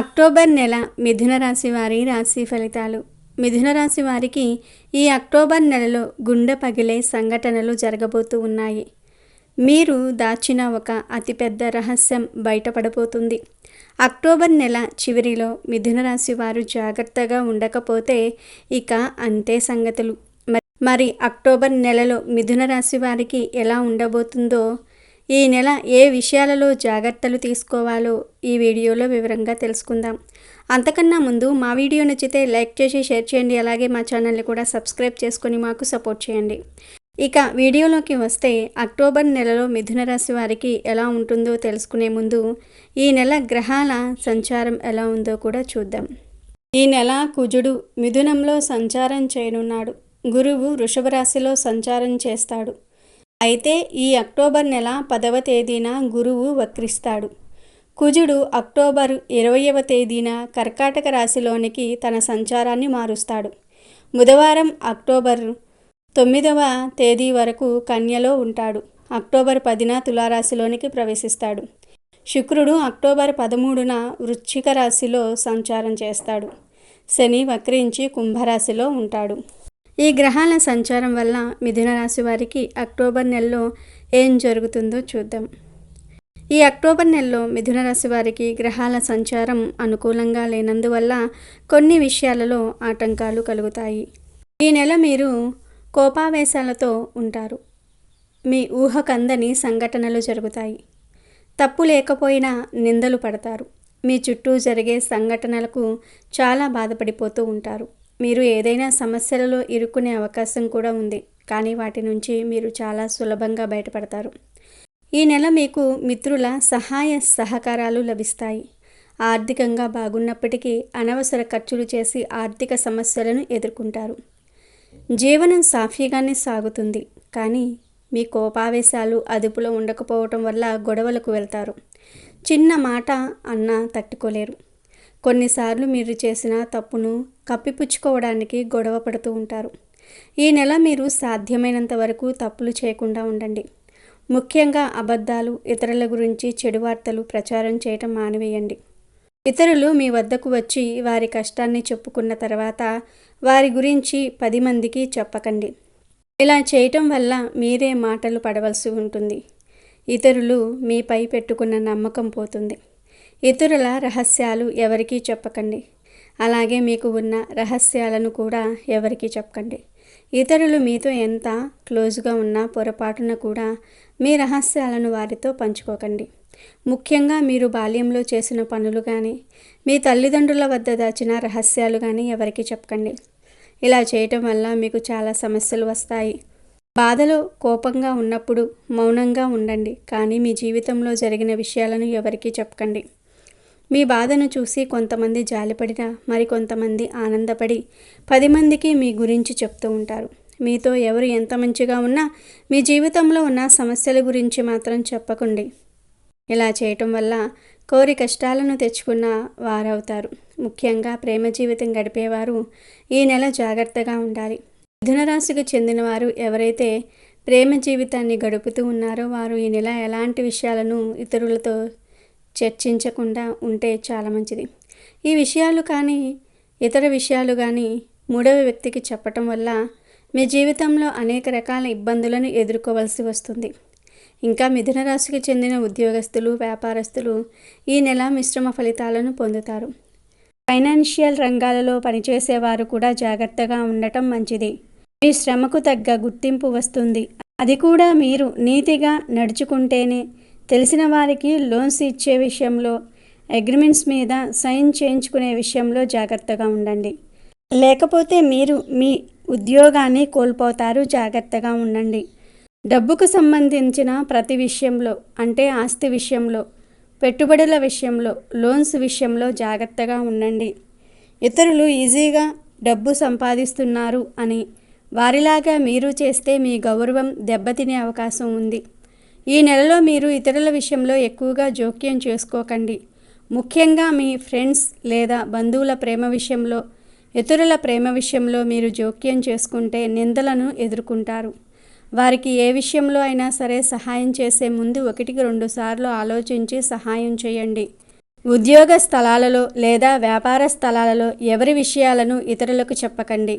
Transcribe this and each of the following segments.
October నెల మిథున రాశి వారి రాశి ఫలితాలు. మిథున రాశి వారికి ఈ అక్టోబర్ నెలలో గుండె పగిలే సంఘటనలు జరగబోతూ ఉన్నాయి. మీరు దాచిన ఒక అతిపెద్ద రహస్యం బయటపడబోతుంది. అక్టోబర్ నెల చివరిలో మిథున రాశి వారు జాగ్రత్తగా ఉండకపోతే ఇక అంతే సంగతులు. మరి- అక్టోబర్ నెలలో మిథున రాశి వారికి ఎలా ఉండబోతుందో ఈ నెల ఏ విషయాలలో జాగ్రత్తలు తీసుకోవాలో ఈ వీడియోలో వివరంగా తెలుసుకుందాం. అంతకన్నా ముందు మా వీడియో నచ్చితే లైక్ చేసి షేర్ చేయండి. అలాగే మా ఛానల్ని కూడా సబ్స్క్రైబ్ చేసుకుని మాకు సపోర్ట్ చేయండి. ఇక వీడియోలోకి వస్తే అక్టోబర్ నెలలో మిథున రాశి వారికి ఎలా ఉంటుందో తెలుసుకునే ముందు ఈ నెల గ్రహాల సంచారం ఎలా ఉందో కూడా చూద్దాం. ఈ నెల కుజుడు మిథునంలో సంచారం చేయనున్నాడు. గురువు వృషభరాశిలో సంచారం చేస్తాడు. అయితే ఈ అక్టోబర్ నెల పదవ తేదీన గురువు వక్రిస్తాడు. కుజుడు అక్టోబర్ ఇరవయవ తేదీన కర్కాటక రాశిలోనికి తన సంచారాన్ని మారుస్తాడు. బుధవారం అక్టోబర్ తొమ్మిదవ తేదీ వరకు కన్యలో ఉంటాడు. అక్టోబర్ పదిన తులారాశిలోనికి ప్రవేశిస్తాడు. శుక్రుడు అక్టోబర్ పదమూడున వృశ్చిక రాశిలో సంచారం చేస్తాడు. శని వక్రించి కుంభరాశిలో ఉంటాడు. ఈ గ్రహాల సంచారం వల్ల మిథున రాశి వారికి అక్టోబర్ నెలలో ఏం జరుగుతుందో చూద్దాం. ఈ అక్టోబర్ నెలలో మిథున రాశి వారికి గ్రహాల సంచారం అనుకూలంగా లేనందువల్ల కొన్ని విషయాలలో ఆటంకాలు కలుగుతాయి. ఈ నెల మీరు కోపావేశాలతో ఉంటారు. మీ ఊహకందని సంఘటనలు జరుగుతాయి. తప్పు లేకపోయినా నిందలు పడతారు. మీ చుట్టూ జరిగే సంఘటనలకు చాలా బాధపడిపోతూ ఉంటారు. మీరు ఏదైనా సమస్యలలో ఇరుక్కునే అవకాశం కూడా ఉంది కానీ వాటి నుంచి మీరు చాలా సులభంగా బయటపడతారు. ఈ నెల మీకు మిత్రుల సహాయ సహకారాలు లభిస్తాయి. ఆర్థికంగా బాగున్నప్పటికీ అనవసర ఖర్చులు చేసి ఆర్థిక సమస్యలను ఎదుర్కొంటారు. జీవనం సాఫీగానే సాగుతుంది కానీ మీ కోపావేశాలు అదుపులో ఉండకపోవటం వల్ల గొడవలకు వెళ్తారు. చిన్న మాట అన్నా తట్టుకోలేరు. కొన్నిసార్లు మీరు చేసిన తప్పును కప్పిపుచ్చుకోవడానికి గొడవ పడుతూ ఉంటారు. ఈ నెల మీరు సాధ్యమైనంత వరకు తప్పులు చేయకుండా ఉండండి. ముఖ్యంగా అబద్ధాలు ఇతరుల గురించి చెడు వార్తలు ప్రచారం చేయటం మానివేయండి. ఇతరులు మీ వద్దకు వచ్చి వారి కష్టాన్ని చెప్పుకున్న తర్వాత వారి గురించి పది మందికి చెప్పకండి. ఇలా చేయటం వల్ల మీరే మాటలు పడవలసి ఉంటుంది. ఇతరులు మీపై పెట్టుకున్న నమ్మకం పోతుంది. ఇతరుల రహస్యాలు ఎవరికీ చెప్పకండి. అలాగే మీకు ఉన్న రహస్యాలను కూడా ఎవరికీ చెప్పకండి. ఇతరులు మీతో ఎంత క్లోజ్గా ఉన్నా పొరపాటున కూడా మీ రహస్యాలను వారితో పంచుకోకండి. ముఖ్యంగా మీరు బాల్యంలో చేసిన పనులు కానీ మీ తల్లిదండ్రుల వద్ద దాచిన రహస్యాలు కానీ ఎవరికీ చెప్పకండి. ఇలా చేయటం వల్ల మీకు చాలా సమస్యలు వస్తాయి. బాధలో కోపంగా ఉన్నప్పుడు మౌనంగా ఉండండి. కానీ మీ జీవితంలో జరిగిన విషయాలను ఎవరికీ చెప్పకండి. మీ బాధను చూసి కొంతమంది జాలిపడినా మరికొంతమంది ఆనందపడి పది మందికి మీ గురించి చెప్తూ ఉంటారు. మీతో ఎవరు ఎంత మంచిగా ఉన్నా మీ జీవితంలో ఉన్న సమస్యల గురించి మాత్రం చెప్పకండి. ఇలా చేయటం వల్ల కోరి కష్టాలను తెచ్చుకున్న వారవుతారు. ముఖ్యంగా ప్రేమ జీవితం గడిపేవారు ఈ నెల జాగ్రత్తగా ఉండాలి. మిథున రాశికి చెందినవారు ఎవరైతే ప్రేమ జీవితాన్ని గడుపుతూ ఉన్నారో వారు ఈ నెల ఎలాంటి విషయాలను ఇతరులతో చర్చించకుండా ఉంటే చాలా మంచిది. ఈ విషయాలు కానీ ఇతర విషయాలు కానీ మూడవ వ్యక్తికి చెప్పటం వల్ల మీ జీవితంలో అనేక రకాల ఇబ్బందులను ఎదుర్కోవలసి వస్తుంది. ఇంకా మిథున రాశికి చెందిన ఉద్యోగస్తులు వ్యాపారస్తులు ఈ నెల మిశ్రమ ఫలితాలను పొందుతారు. ఫైనాన్షియల్ రంగాలలో పనిచేసేవారు కూడా జాగ్రత్తగా ఉండటం మంచిది. మీ శ్రమకు తగ్గ గుర్తింపు వస్తుంది. అది కూడా మీరు నీతిగా నడుచుకుంటేనే తెలిసిన వారికి లోన్స్ ఇచ్చే విషయంలో అగ్రిమెంట్స్ మీద సైన్ చేయించుకునే విషయంలో జాగ్రత్తగా ఉండండి. లేకపోతే మీరు మీ ఉద్యోగాన్ని కోల్పోతారు. జాగ్రత్తగా ఉండండి. డబ్బుకు సంబంధించిన ప్రతి విషయంలో అంటే ఆస్తి విషయంలో పెట్టుబడుల విషయంలో లోన్స్ విషయంలో జాగ్రత్తగా ఉండండి. ఇతరులు ఈజీగా డబ్బు సంపాదిస్తున్నారు అని వారిలాగా మీరు చేస్తే మీ గౌరవం దెబ్బతినే అవకాశం ఉంది. ఈ నెలలో మీరు ఇతరుల విషయంలో ఎక్కువగా జోక్యం చేసుకోకండి. ముఖ్యంగా మీ ఫ్రెండ్స్ లేదా బంధువుల ప్రేమ విషయంలో ఇతరుల ప్రేమ విషయంలో మీరు జోక్యం చేసుకుంటే నిందలను ఎదుర్కొంటారు. వారికి ఏ విషయంలో అయినా సరే సహాయం చేసే ముందు ఒకటికి రెండు సార్లు ఆలోచించి సహాయం చేయండి. ఉద్యోగ స్థలాలలో లేదా వ్యాపార స్థలాలలో ఎవరి విషయాలను ఇతరులకు చెప్పకండి.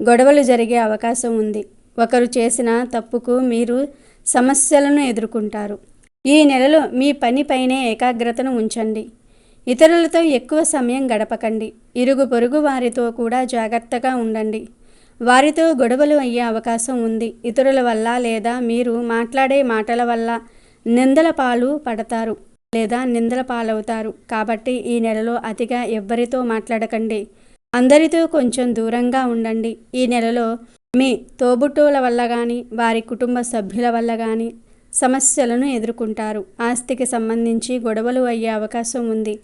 గొడవలు జరిగే అవకాశం ఉంది. ఒకరు చేసిన తప్పుకు మీరు సమస్యలను ఎదుర్కొంటారు. ఈ నెలలో మీ పనిపైనే ఏకాగ్రతను ఉంచండి. ఇతరులతో ఎక్కువ సమయం గడపకండి. ఇరుగు పొరుగు వారితో కూడా జాగ్రత్తగా ఉండండి. వారితో గొడవలు అయ్యే అవకాశం ఉంది. ఇతరుల వల్ల లేదా మీరు మాట్లాడే మాటల వల్ల నిందల పాలు పడతారు లేదా నిందల పాలవుతారు. కాబట్టి ఈ నెలలో అతిగా ఎవ్వరితో మాట్లాడకండి. అందరితో కొంచెం దూరంగా ఉండండి. ఈ నెలలో మీ తోబుట్టువుల వల్ల కానీ వారి కుటుంబ సభ్యుల వల్ల కానీ సమస్యలను ఎదుర్కొంటారు. ఆస్తికి సంబంధించి గొడవలు అయ్యే అవకాశం ఉంది.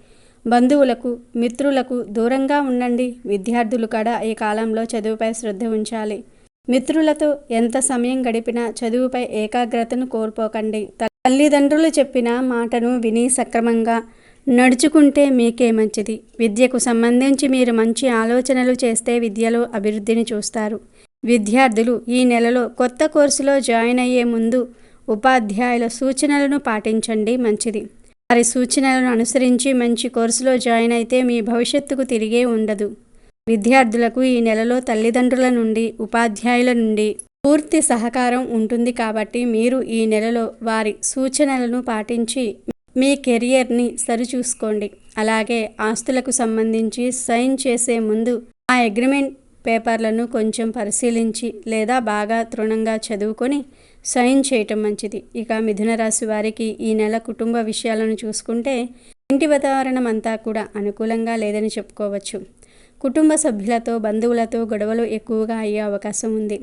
బంధువులకు మిత్రులకు దూరంగా ఉండండి. విద్యార్థులు కూడా ఈ కాలంలో చదువుపై శ్రద్ధ ఉంచాలి. మిత్రులతో ఎంత సమయం గడిపినా చదువుపై ఏకాగ్రతను కోల్పోకండి. తల్లిదండ్రులు చెప్పిన మాటను విని సక్రమంగా నడుచుకుంటే మీకే మంచిది. విద్యకు సంబంధించి మీరు మంచి ఆలోచనలు చేస్తే విద్యలో అభివృద్ధిని చూస్తారు. విద్యార్థులు ఈ నెలలో కొత్త కోర్సులో జాయిన్ అయ్యే ముందు ఉపాధ్యాయుల సూచనలను పాటించండి మంచిది. వారి సూచనలను అనుసరించి మంచి కోర్సులో జాయిన్ అయితే మీ భవిష్యత్తుకు తిరిగే ఉండదు. విద్యార్థులకు ఈ నెలలో తల్లిదండ్రుల నుండి ఉపాధ్యాయుల నుండి పూర్తి సహకారం ఉంటుంది కాబట్టి మీరు ఈ నెలలో వారి సూచనలను పాటించి మీ కెరియర్ని సరిచూసుకోండి. అలాగే ఆస్తులకు సంబంధించి సైన్ చేసే ముందు ఆ అగ్రిమెంట్ పేపర్లను కొంచెం పరిశీలించి లేదా బాగా తృణంగా చదువుకొని సైన్ చేయటం మంచిది. ఇక మిథున రాశి వారికి ఈ నెల కుటుంబ విషయాలను చూసుకుంటే ఇంటి వాతావరణం అంతా కూడా అనుకూలంగా లేదని చెప్పుకోవచ్చు. కుటుంబ సభ్యులతో బంధువులతో గొడవలు ఎక్కువగా అయ్యే అవకాశం ఉంది.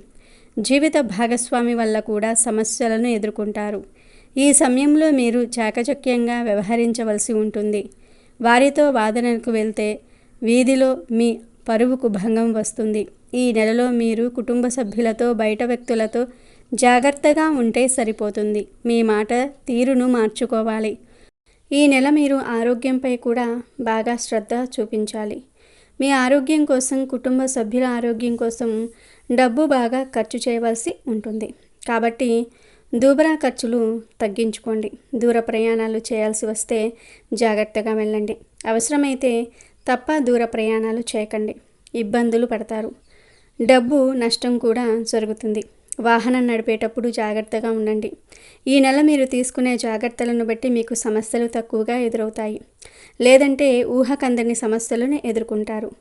జీవిత భాగస్వామి వల్ల కూడా సమస్యలను ఎదుర్కొంటారు. ఈ సమయంలో మీరు చాకచక్యంగా వ్యవహరించవలసి ఉంటుంది. వారితో వాదనకు వెళ్తే వీధిలో మీ పరువుకు భంగం వస్తుంది. ఈ నెలలో మీరు కుటుంబ సభ్యులతో బయట వ్యక్తులతో జాగ్రత్తగా ఉంటే సరిపోతుంది. మీ మాట తీరును మార్చుకోవాలి. ఈ నెల మీరు ఆరోగ్యంపై కూడా బాగా శ్రద్ధ చూపించాలి. మీ ఆరోగ్యం కోసం కుటుంబ సభ్యుల ఆరోగ్యం కోసం డబ్బు బాగా ఖర్చు చేయవలసి ఉంటుంది. కాబట్టి దూబరా ఖర్చులు తగ్గించుకోండి. దూర ప్రయాణాలు చేయాల్సి వస్తే జాగ్రత్తగా వెళ్ళండి. అవసరమైతే తప్ప దూర ప్రయాణాలు చేయకండి. ఇబ్బందులు పడతారు. డబ్బు నష్టం కూడా జరుగుతుంది. వాహనం నడిపేటప్పుడు జాగ్రత్తగా ఉండండి. ఈ నెల మీరు తీసుకునే జాగ్రత్తలను బట్టి మీకు సమస్యలు తక్కువగా ఎదురవుతాయి. లేదంటే ఊహకందని సమస్యలను ఎదుర్కొంటారు.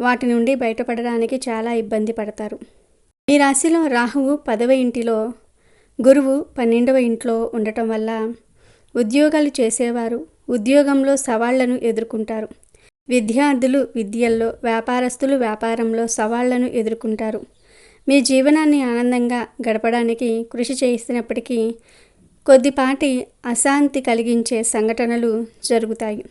వాటి నుండి బయటపడడానికి చాలా ఇబ్బంది పడతారు. ఈ రాశిలో రాహువు పదవ ఇంటిలో గురువు పన్నెండవ ఇంట్లో ఉండటం వల్ల ఉద్యోగాలు చేసేవారు ఉద్యోగంలో సవాళ్ళను ఎదుర్కొంటారు. విద్యార్థులు విద్యల్లో వ్యాపారస్తులు వ్యాపారంలో సవాళ్ళను ఎదుర్కొంటారు. మీ జీవనాన్ని ఆనందంగా గడపడానికి కృషి చేస్తున్నప్పటికీ కొద్దిపాటి అశాంతి కలిగించే సంఘటనలు జరుగుతాయి.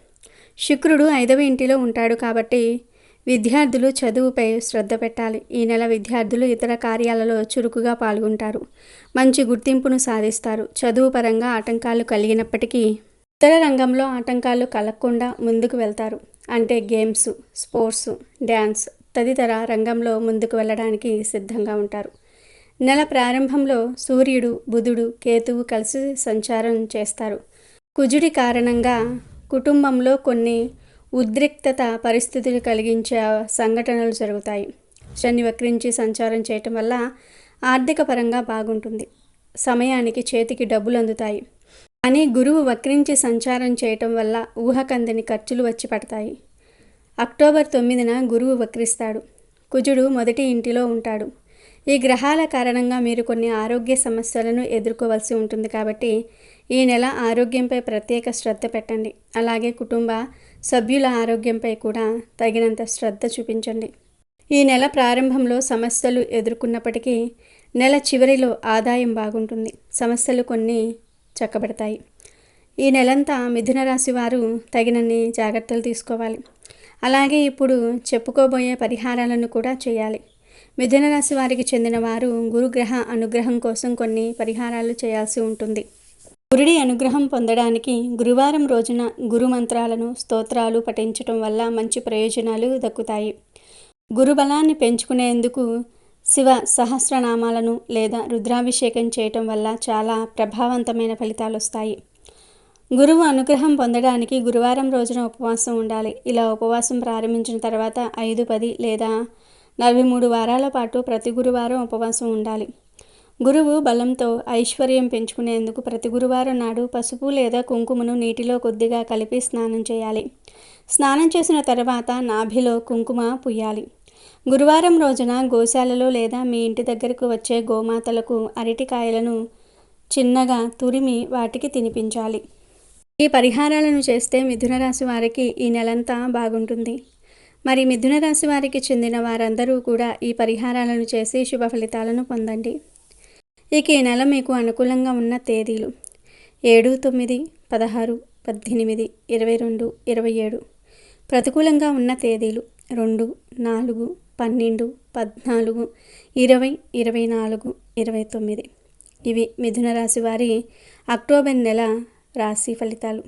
శుక్రుడు ఐదవ ఇంటిలో ఉంటాడు కాబట్టి విద్యార్థులు చదువుపై శ్రద్ధ పెట్టాలి. ఈ నెల విద్యార్థులు ఇతర కార్యాలలో చురుకుగా పాల్గొంటారు. మంచి గుర్తింపును సాధిస్తారు. చదువు పరంగా ఆటంకాలు కలిగినప్పటికీ ఇతర రంగంలో ఆటంకాలు కలగకుండా ముందుకు వెళ్తారు. అంటే గేమ్స్ స్పోర్ట్స్ డ్యాన్స్ తదితర రంగంలో ముందుకు వెళ్ళడానికి సిద్ధంగా ఉంటారు. నెల ప్రారంభంలో సూర్యుడు బుధుడు కేతువు కలిసి సంచారం చేస్తారు. కుజుడి కారణంగా కుటుంబంలో కొన్ని ఉద్రిక్తత పరిస్థితులు కలిగించే సంఘటనలు జరుగుతాయి. శని వక్రించి సంచారం చేయటం వల్ల ఆర్థిక పరంగా బాగుంటుంది. సమయానికి చేతికి డబ్బులు అందుతాయి. కానీ గురువు వక్రించి సంచారం చేయటం వల్ల ఊహకందని ఖర్చులు వచ్చి పడతాయి. అక్టోబర్ తొమ్మిదిన గురువు వక్రిస్తాడు. కుజుడు మొదటి ఇంటిలో ఉంటాడు. ఈ గ్రహాల కారణంగా మీరు కొన్ని ఆరోగ్య సమస్యలను ఎదుర్కోవాల్సి ఉంటుంది కాబట్టి ఈ నెల ఆరోగ్యంపై ప్రత్యేక శ్రద్ధ పెట్టండి. అలాగే కుటుంబ సభ్యుల ఆరోగ్యంపై కూడా తగినంత శ్రద్ధ చూపించండి. ఈ నెల ప్రారంభంలో సమస్యలు ఎదుర్కొన్నప్పటికీ నెల చివరిలో ఆదాయం బాగుంటుంది. సమస్యలు కొన్ని చక్కబడతాయి. ఈ నెలంతా మిథున రాశి వారు తగినన్ని జాగ్రత్తలు తీసుకోవాలి. అలాగే ఇప్పుడు చెప్పుకోబోయే పరిహారాలను కూడా చేయాలి. మిథున రాశి వారికి చెందిన వారు గురుగ్రహ అనుగ్రహం కోసం కొన్ని పరిహారాలు చేయాల్సి ఉంటుంది. గురుడి అనుగ్రహం పొందడానికి గురువారం రోజున గురు మంత్రాలను స్తోత్రాలు పఠించటం వల్ల మంచి ప్రయోజనాలు దక్కుతాయి. గురుబలాన్ని పెంచుకునేందుకు శివ సహస్రనామాలను లేదా రుద్రాభిషేకం చేయటం వల్ల చాలా ప్రభావవంతమైన ఫలితాలు వస్తాయి గురువు అనుగ్రహం పొందడానికి గురువారం రోజున ఉపవాసం ఉండాలి. ఇలా ఉపవాసం ప్రారంభించిన తర్వాత ఐదు పది లేదా నలభై మూడు వారాల పాటు ప్రతి గురువారం ఉపవాసం ఉండాలి. గురువు బలంతో ఐశ్వర్యం పెంచుకునేందుకు ప్రతి గురువారం నాడు పసుపు లేదా కుంకుమను నీటిలో కొద్దిగా కలిపి స్నానం చేయాలి. స్నానం చేసిన తర్వాత నాభిలో కుంకుమ పుయ్యాలి గురువారం రోజున గోశాలలో లేదా మీ ఇంటి దగ్గరకు వచ్చే గోమాతలకు అరటికాయలను చిన్నగా తురిమి వాటికి తినిపించాలి. ఈ పరిహారాలను చేస్తే మిథున రాశి వారికి ఈ నెలంతా బాగుంటుంది. మరి మిథున రాశి వారికి చెందిన వారందరూ కూడా ఈ పరిహారాలను చేసి శుభ ఫలితాలను పొందండి. ఇక ఈ నెల మీకు అనుకూలంగా ఉన్న తేదీలు. ఏడు తొమ్మిది పదహారు పద్దెనిమిది ఇరవై రెండు ఇరవై ఏడు. ప్రతికూలంగా ఉన్న తేదీలు. రెండు నాలుగు పన్నెండు పద్నాలుగు ఇరవై ఇరవై నాలుగు ఇరవై తొమ్మిది. ఇవి మిథున రాశి వారి అక్టోబర్ నెల రాశి ఫలితాలు.